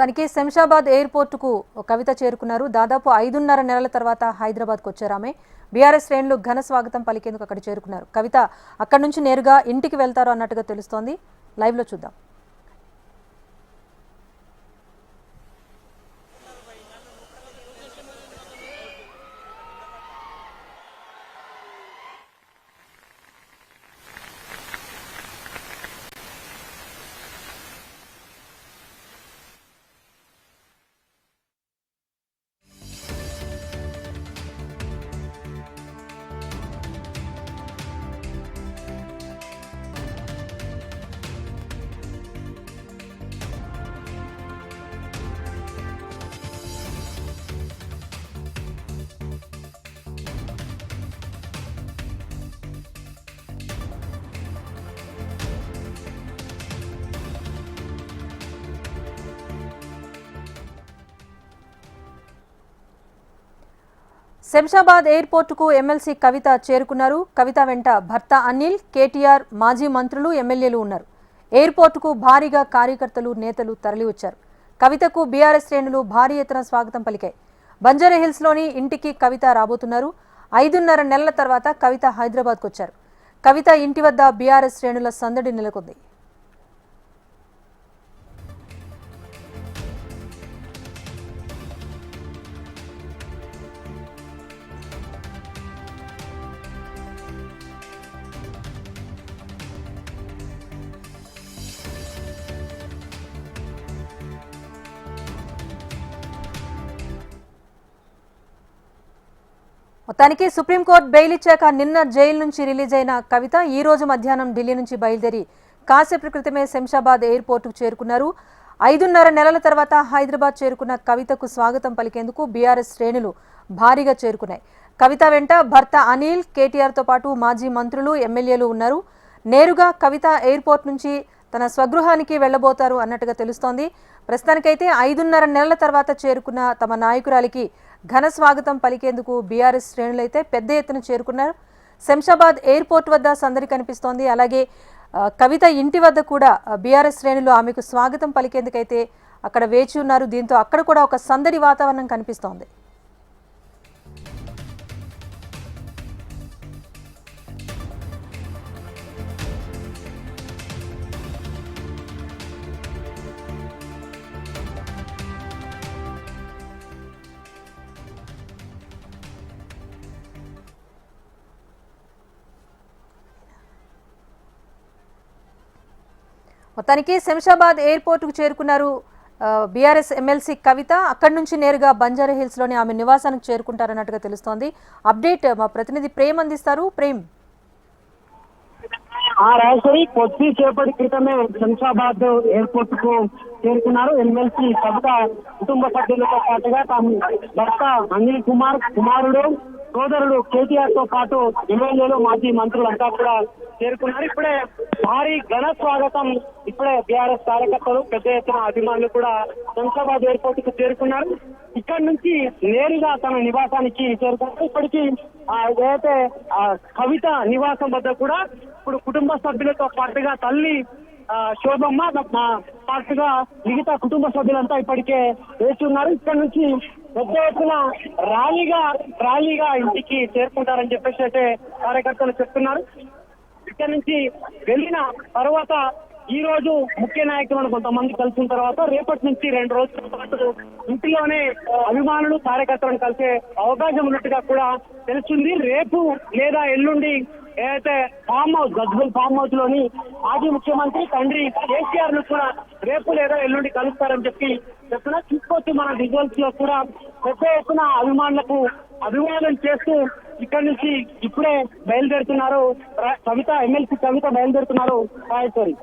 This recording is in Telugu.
తనకి శంషాబాద్ ఎయిర్పోర్టుకు కవిత చేరుకున్నారు. దాదాపు ఐదున్నర నెలల తర్వాత హైదరాబాద్కు వచ్చారు ఆమె. బీఆర్ఎస్ శ్రేణులు ఘన స్వాగతం పలికేందుకు అక్కడ చేరుకున్నారు. కవిత అక్కడి నుంచి నేరుగా ఇంటికి వెళ్తారు అన్నట్టుగా తెలుస్తోంది. లైవ్లో చూద్దాం. శంషాబాద్ ఎయిర్పోర్టుకు ఎమ్మెల్సీ కవిత చేరుకున్నారు. కవిత వెంట భర్త అనిల్ కేటీఆర్ మాజీ మంత్రులు ఎమ్మెల్యేలు ఉన్నారు. ఎయిర్పోర్టుకు భారీగా కార్యకర్తలు నేతలు తరలివచ్చారు. కవితకు బీఆర్ఎస్ శ్రేణులు భారీ ఎత్తున స్వాగతం పలికాయి. బంజారాహిల్స్లోని ఇంటికి కవిత రాబోతున్నారు. ఐదున్నర నెలల తర్వాత కవిత హైదరాబాద్కు వచ్చారు. కవిత ఇంటి వద్ద బీఆర్ఎస్ శ్రేణుల సందడి నెలకొంది. మొత్తానికి సుప్రీంకోర్టు బెయిల్ ఇచ్చాక నిన్న జైలు నుంచి రిలీజ్ అయిన కవిత ఈ రోజు మధ్యాహ్నం ఢిల్లీ నుంచి బయలుదేరి కాసేపు క్రితమే శంషాబాద్ ఎయిర్పోర్టుకు చేరుకున్నారు. ఐదున్నర నెలల తర్వాత హైదరాబాద్ చేరుకున్న కవితకు స్వాగతం పలికేందుకు బీఆర్ఎస్ శ్రేణులు భారీగా చేరుకున్నాయి. కవిత వెంట భర్త అనిల్ కేటీఆర్తో పాటు మాజీ మంత్రులు ఎమ్మెల్యేలు ఉన్నారు. నేరుగా కవిత ఎయిర్పోర్ట్ నుంచి తన స్వగృహానికి వెళ్ళబోతారు అన్నట్టుగా తెలుస్తోంది. ప్రస్తుతానికైతే ఐదున్నర నెలల తర్వాత చేరుకున్న తమ నాయకురాలికి ఘన స్వాగతం పలికేందుకు బీఆర్ఎస్ శ్రేణులైతే పెద్ద ఎత్తున చేరుకున్నారు. శంషాబాద్ ఎయిర్పోర్ట్ వద్ద సందడి కనిపిస్తోంది. అలాగే కవిత ఇంటి వద్ద కూడా బీఆర్ఎస్ శ్రేణులు ఆమెకు స్వాగతం పలికేందుకైతే అక్కడ వేచి ఉన్నారు. దీంతో అక్కడ కూడా ఒక సందడి వాతావరణం కనిపిస్తోంది. మొత్తానికి శంషాబాద్ ఎయిర్పోర్టుకు చేరుకున్నారు బీఆర్ఎస్ ఎమ్మెల్సీ కవిత. అక్కడి నుంచి నేరుగా బంజారా హిల్స్లోని ఆమె నివాసానికి చేరుకుంటారన్నట్టుగా తెలుస్తోంది. అప్డేట్ మా ప్రతినిధి ప్రేమ్ అందిస్తారు. ప్రేమ్. ఆ రాజశ్వరి కొద్ది సేపటి క్రితమే శంషాబాద్ ఎయిర్పోర్ట్కు చేరుకున్నారు. ఎమ్మెల్సీ కవిత కుటుంబ సభ్యులతో పాటుగా తాము భర్త అనిల్ కుమార్ కుమారుడు సోదరుడు కేటీఆర్తో పాటు ఎమ్మెల్యేలు మాజీ మంత్రులంతా కూడా చేరుకున్నారు. ఇప్పుడే భారీ ఘన స్వాగతం ఇప్పుడే బీఆర్ఎస్ కార్యకర్తలు పెద్ద ఎత్తున అభిమానులు కూడా శంషాబాద్ ఎయిర్పోర్ట్కు చేరుకున్నారు. ఇక్కడ నుంచి నేరుగా తన నివాసానికి చేరుకున్నారు. ఇప్పటికీ ఆ, ఏదైతే ఆ, కవిత నివాసం వద్ద కూడా ఇప్పుడు కుటుంబ సభ్యులతో పాటుగా తల్లి ఆ, శోభమ్మ పాటుగా మిగతా కుటుంబ సభ్యులంతా ఇప్పటికే వేచి ఉన్నారు. ఇక్కడ నుంచి పెద్ద ఎత్తున ర్యాలీగా ర్యాలీగా ఇంటికి చేరుకుంటారని చెప్పేసి అయితే కార్యకర్తలు చెప్తున్నారు. ఇక్కడ నుంచి వెళ్ళిన తర్వాత ఈ రోజు ముఖ్య నాయకులను కొంతమంది కలిసిన తర్వాత రేపటి నుంచి రెండు రోజుల పాటు ఇంటిలోనే అభిమానులు కార్యకర్తలను కలిసే అవకాశం ఉన్నట్టుగా కూడా తెలుస్తుంది. రేపు లేదా ఎల్లుండి ఏదైతే ఫామ్ హౌస్ గజ్బల్ ఫామ్ హౌస్లోని మాజీ ముఖ్యమంత్రి తండ్రి కేసీఆర్ను కూడా రేపు లేదా ఎల్లుండి కలుస్తారని చెప్పి చెప్తున్నా చూసుకోవచ్చు మన విజువల్స్లో కూడా పెద్ద ఎత్తున అభిమానులకు అభివాదం చేస్తూ ఇక్కడ నుంచి ఇప్పుడే బయలుదేరుతున్నారు. కవిత ఎమ్మెల్సీ కవిత బయలుదేరుతున్నారు. రాయచూరి